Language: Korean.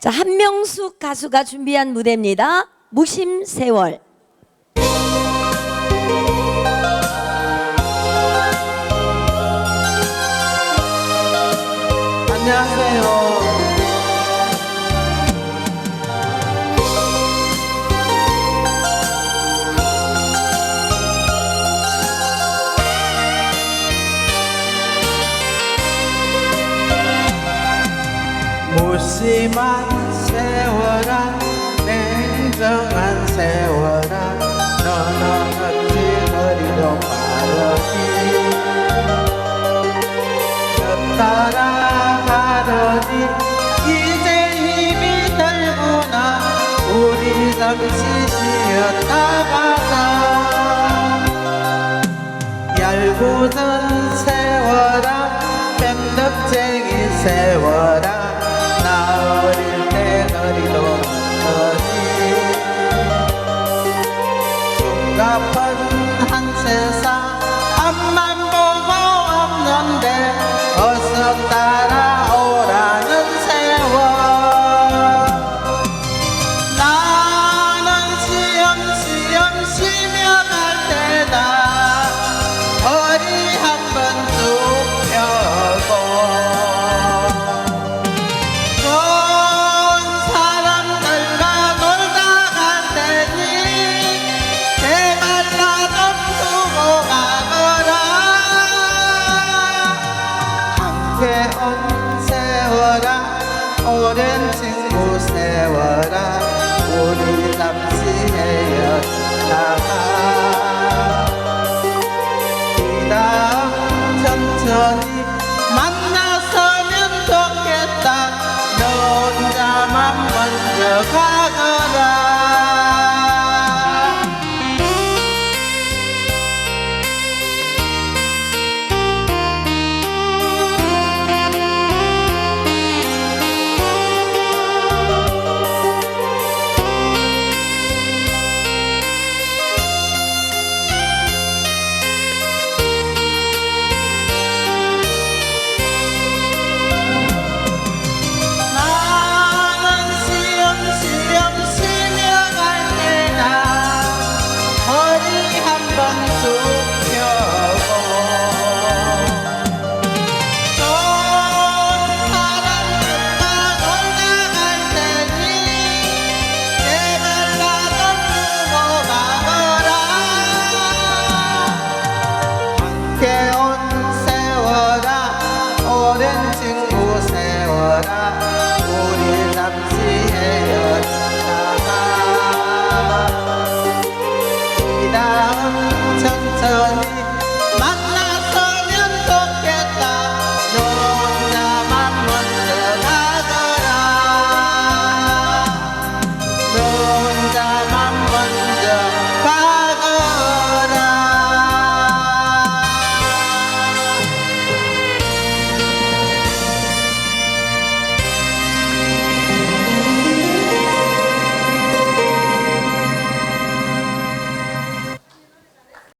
자, 한명숙 가수가 준비한 무대입니다. 무심 세월. 심한 세월아 냉정한 세월아 너는 어찌 그리도 빠르니 너 따라가려니 이제 힘이 들구나. 우리 잠시 쉬었다 가자 얄궂 오랜 친구 세월아 우리 잠시 헤어지다가. 이 다음 천천히 만나서면 좋겠다. 너 혼자만 먼저 가 wanting more.